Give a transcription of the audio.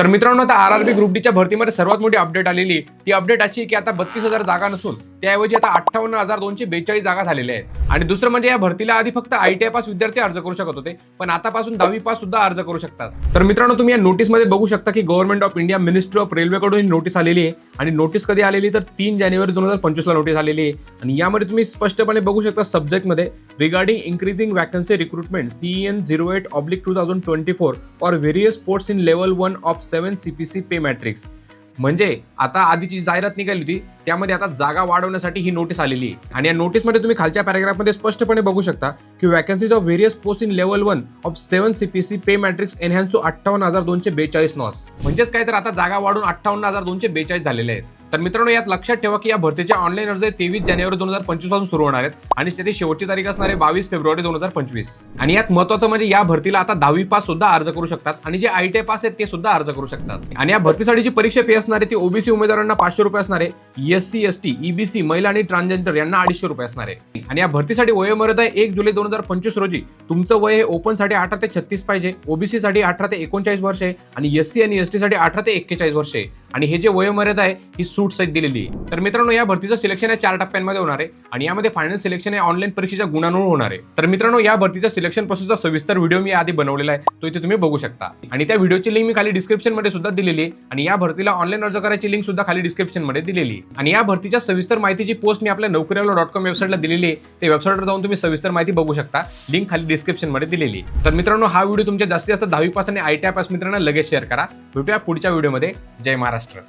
तर मित्रांनो आता आर आर बी ग्रुप डीच्या भरतीमध्ये सर्वात मोठी अपडेट आलेली ती अपडेट अशी की आता बत्तीस हजार जागा नसून त्याऐवजी आता अठ्ठावन्न हजार दोनशे बेचाळीस जागा झालेल्या आहेत. आणि दुसरं म्हणजे या भरतीला आधी फक्त आय टी आय पास विद्यार्थी अर्ज करू शकत होते पण आतापासून दहावी पास सुद्धा अर्ज करू शकतात. तर मित्रांनो तुम्ही या नोटीसमध्ये बघू शकता की government of India ministry of रेल्वेकडून ही नोटीस आलेली आहे. आणि नोटीस कधी आलेली? तर तीन जानेवारी दोन हजार पंचवीसला नोटीस आलेली आहे. आणि यामध्ये तुम्ही स्पष्टपणे बघू शकता सब्जेक्टमध्ये regarding increasing vacancy recruitment C N zero eight oblique two thousand twenty four for various sports in level one of seven CPC pay matrix म्हणजे आता आधीची जाहिरात निघाली होती त्यामध्ये आता जागा वाढवण्यासाठी ही नोटीस आलेली आहे. आणि या नोटीसमध्ये तुम्ही खालच्या पॅराग्राफमध्ये स्पष्टपणे बघू शकता की vacancies of various post in level one of seven CPC pay matrix enhance to अठ्ठावन्न हजार दोनशे बेचाळीस नॉस म्हणजेच काय तर आता जागा वाढून अठ्ठावन्न हजार दोनशे बेचाळीस झालेले आहेत. तर मित्रांनो यात लक्षात ठेवा की या भरतीच्या ऑनलाईन अर्ज तेवीस जानेवारी दोन हजार पंचवीसपासून सुरू होणार आहेत आणि त्याची शेवटची तारीख असणार आहे बावीस फेब्रुवारी दोन हजार पंचवीस. आणि यात महत्वाचं म्हणजे या भरतीला आता दहावी पास सुद्धा अर्ज करू शकतात आणि जे आय टी पास आहेत ते सुद्धा अर्ज करू शकतात. आणि या भरतीसाठी जी परीक्षा फी असणार आहे ती ओबीसी उमेदवारांना पाचशे रुपये असणार आहे एस एसटी ईबीसी महिला आणि ट्रान्सजेंडर यांना अडीचशे रुपये असणार आहे. आणि या भरतीसाठी वयोमर्यादा आहे एक जुलै दोन हजार पंचवीस रोजी. तुमचं वय हे ओपनसाठी अठरा ते छत्तीस पाहिजे ओबीसी साठी अठरा ते एकोणचाळीस वर्ष आहे आणि एससी आणि एसटी साठी अठरा ते एक्केचाळीस वर्ष आहे. आणि हे जे वयोमर्यादा आहे ही सूट सहित दिलेली आहे. तर मित्रांनो या भरतीचं सिलेक्शन आहे चार टप्प्यांमध्ये होणार आहे आणि यामध्ये फायनल सिलेक्शन हे ऑनलाईन परीक्षेच्या गुणांवर होणार आहे. तर मित्रांनो या भरतीच्या सिलेक्शन प्रोसेसचा सविस्तर व्हिडिओ मी आधी बनवलेला आहे. तो इथे तुम्ही बघू शकता. आणि त्या व्हिडिओची लिंक मी खाली डिस्क्रिप्शनमध्ये सुद्धा दिलेली आहे. आणि या भरतीला ऑनलाईन अर्ज करायची लिंक सुद्धा खाली डिस्क्रिप्शनमध्ये दिलेली आहे. आणि या भरतीच्या सविस्तर माहितीची पोस्ट मी आपल्या नोकरीवाला डॉट कॉम वेबसाईटला दिलेली आहे. त्या वेबसाईटवर जाऊन तुम्ही सविस्तर माहिती बघू शकता. लिंक खाली डिस्क्रिप्शनमध्ये दिलेली तर मित्रांनो हा व्हिडिओ तुमच्या जास्तीत जास्त दहावी पास आणि आय टी पास मित्रांना लगेच शेअर करा. भेटूया पुढच्या व्हिडिओमध्ये जय महाराष्ट्र.